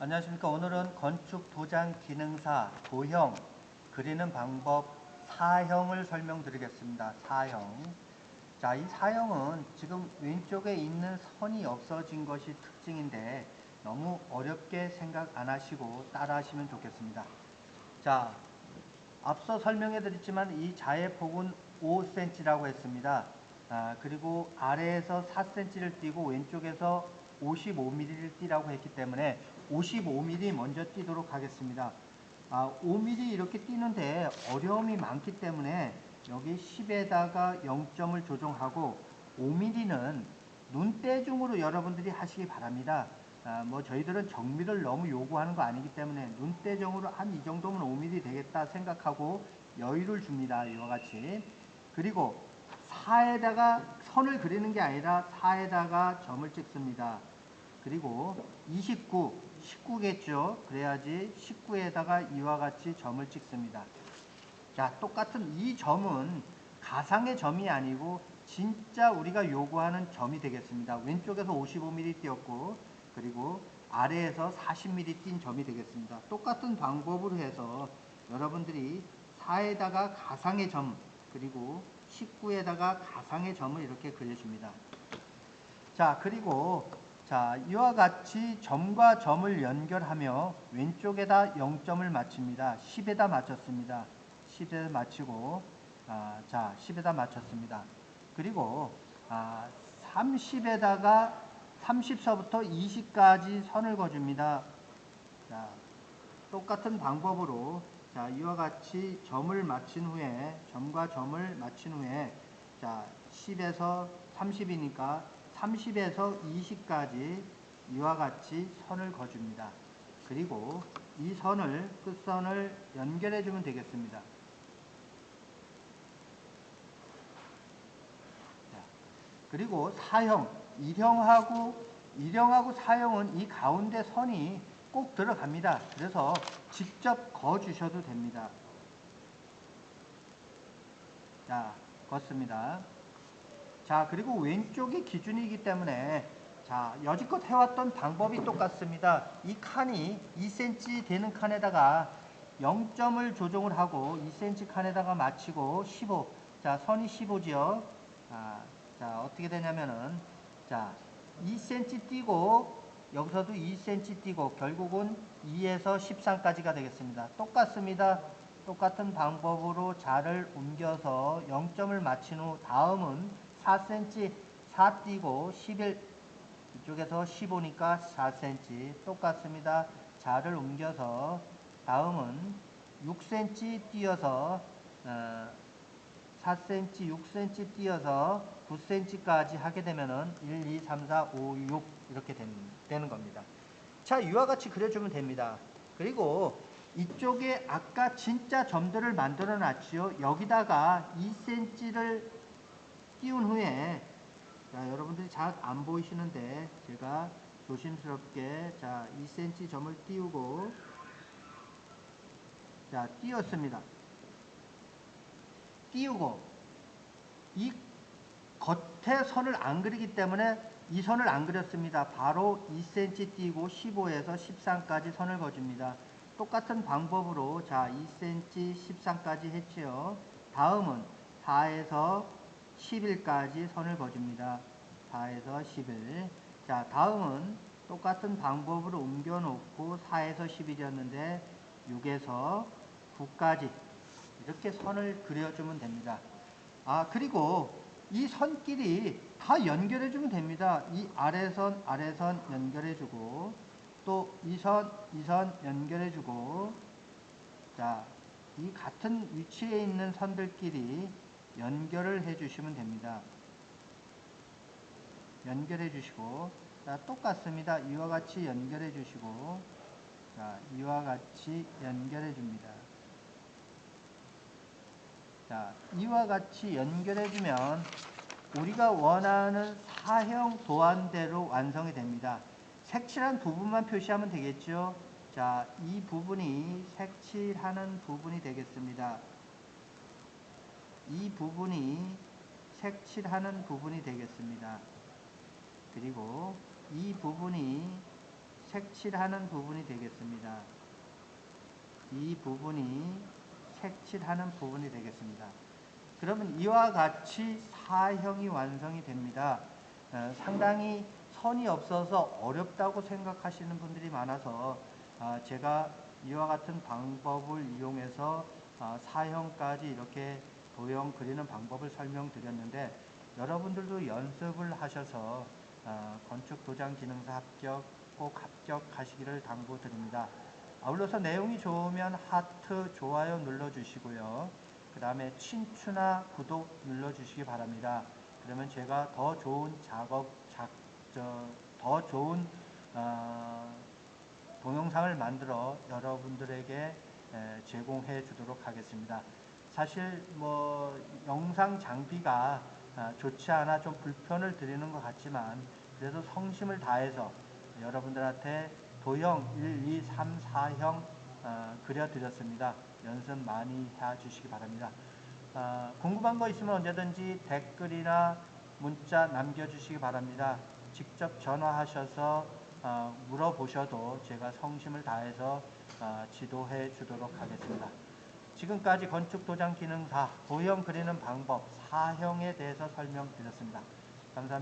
안녕하십니까. 오늘은 건축 도장 기능사 도형 그리는 방법 사형을 설명드리겠습니다. 사형. 자, 이 사형은 지금 왼쪽에 있는 선이 없어진 것이 특징인데 너무 어렵게 생각 안 하시고 따라 하시면 좋겠습니다. 자, 앞서 설명해 드렸지만 이 자의 폭은 5cm라고 했습니다. 아, 그리고 아래에서 4cm를 띄고 왼쪽에서 55mm를 띄라고 했기 때문에 55mm 먼저 띄도록 하겠습니다. 아, 5mm 이렇게 띄는데 어려움이 많기 때문에 여기 10에다가 0점을 조정하고 5mm는 눈대중으로 여러분들이 하시기 바랍니다. 아, 뭐 저희들은 정밀을 너무 요구하는 거 아니기 때문에 눈대중으로 한 이 정도면 5mm 되겠다 생각하고 여유를 줍니다. 이와 같이. 그리고 4에다가 선을 그리는 게 아니라 4에다가 점을 찍습니다. 그리고 29, 19겠죠. 그래야지 19에다가 이와 같이 점을 찍습니다. 자, 똑같은 이 점은 가상의 점이 아니고 진짜 우리가 요구하는 점이 되겠습니다. 왼쪽에서 55mm 띄었고 그리고 아래에서 40mm 띈 점이 되겠습니다. 똑같은 방법으로 해서 여러분들이 4에다가 가상의 점 그리고 19에다가 가상의 점을 이렇게 그려줍니다. 자, 그리고 자, 이와 같이 점과 점을 연결하며 왼쪽에다 0점을 맞춥니다. 10에다 맞췄습니다. 10에 맞추고 아, 자, 10에다 맞췄습니다. 그리고 아, 30에다가 30서부터 20까지 선을 그어줍니다. 자, 똑같은 방법으로 자, 이와 같이 점을 맞춘 후에 점과 점을 맞춘 후에 자, 10에서 30이니까 30에서 20까지 이와 같이 선을 그어줍니다. 그리고 이 선을 끝선을 연결해 주면 되겠습니다. 자, 그리고 사형, 일형하고 일형하고 사형은 이 가운데 선이 꼭 들어갑니다. 그래서 직접 그어 주셔도 됩니다. 자, 걷습니다. 자, 그리고 왼쪽이 기준이기 때문에 자, 여지껏 해왔던 방법이 똑같습니다. 이 칸이 2cm 되는 칸에다가 0점을 조정을 하고 2cm 칸에다가 맞추고 15. 자, 선이 15지요. 아, 자, 어떻게 되냐면은 자, 2cm 띄고 여기서도 2cm 띄고 결국은 2에서 13까지가 되겠습니다. 똑같습니다. 똑같은 방법으로 자를 옮겨서 0점을 맞춘 후 다음은 4cm 4 띄고 11 이쪽에서 15니까 4cm 똑같습니다. 자를 옮겨서 다음은 6cm 띄어서 어, 4cm, 6cm 띄어서 9cm까지 하게 되면은 1, 2, 3, 4, 5, 6 이렇게 되는, 되는 겁니다. 자, 이와 같이 그려주면 됩니다. 그리고 이쪽에 아까 진짜 점들을 만들어 놨지요. 여기다가 2cm를 띄운 후에 자, 여러분들이 잘 안 보이시는데 제가 조심스럽게 자, 2cm 점을 띄우고 자, 띄웠습니다. 띄우고 이 겉에 선을 안 그리기 때문에 이 선을 안 그렸습니다. 바로 2cm 띄고 15에서 13까지 선을 그어줍니다. 똑같은 방법으로 자 2cm 13까지 했지요. 다음은 4에서 11까지 선을 그어줍니다. 4에서 11. 자 다음은 똑같은 방법으로 옮겨 놓고 4에서 11이었는데 6에서 9까지 이렇게 선을 그려주면 됩니다. 아 그리고 이 선끼리 다 연결해 주면 됩니다. 이 아래선 아래선 연결해 주고 또 이 선 이 선 연결해 주고 자 이 같은 위치에 있는 선들끼리 연결을 해 주시면 됩니다. 연결해 주시고 자 똑같습니다. 이와 같이 연결해 주시고 자 이와 같이 연결해 줍니다. 자, 이와 같이 연결해 주면 우리가 원하는 사형 도안대로 완성이 됩니다. 색칠한 부분만 표시하면 되겠죠. 자, 이 부분이 색칠하는 부분이 되겠습니다. 이 부분이 색칠하는 부분이 되겠습니다. 그리고 이 부분이 색칠하는 부분이 되겠습니다. 이 부분이 색칠하는 부분이 되겠습니다. 그러면 이와 같이 사형이 완성이 됩니다. 어, 상당히 선이 없어서 어렵다고 생각하시는 분들이 많아서 아, 제가 이와 같은 방법을 이용해서 아, 사형까지 이렇게 도형 그리는 방법을 설명드렸는데 여러분들도 연습을 하셔서 아, 건축 도장 기능사 합격 꼭 합격하시기를 당부드립니다. 아울러서 내용이 좋으면 하트, 좋아요 눌러주시고요. 그 다음에 친추나 구독 눌러주시기 바랍니다. 그러면 제가 더 좋은 작업, 작, 저, 더 좋은 어, 동영상을 만들어 여러분들에게 에, 제공해 주도록 하겠습니다. 사실 뭐 영상 장비가 아, 좋지 않아 좀 불편을 드리는 것 같지만 그래도 성심을 다해서 여러분들한테 도형 1, 2, 3, 4형 어, 그려드렸습니다. 연습 많이 해주시기 바랍니다. 아, 궁금한 거 있으면 언제든지 댓글이나 문자 남겨주시기 바랍니다. 직접 전화하셔서 어, 물어보셔도 제가 성심을 다해서 어, 지도해 주도록 하겠습니다. 지금까지 건축 도장 기능사 도형 그리는 방법 4형에 대해서 설명드렸습니다. 감사합니다.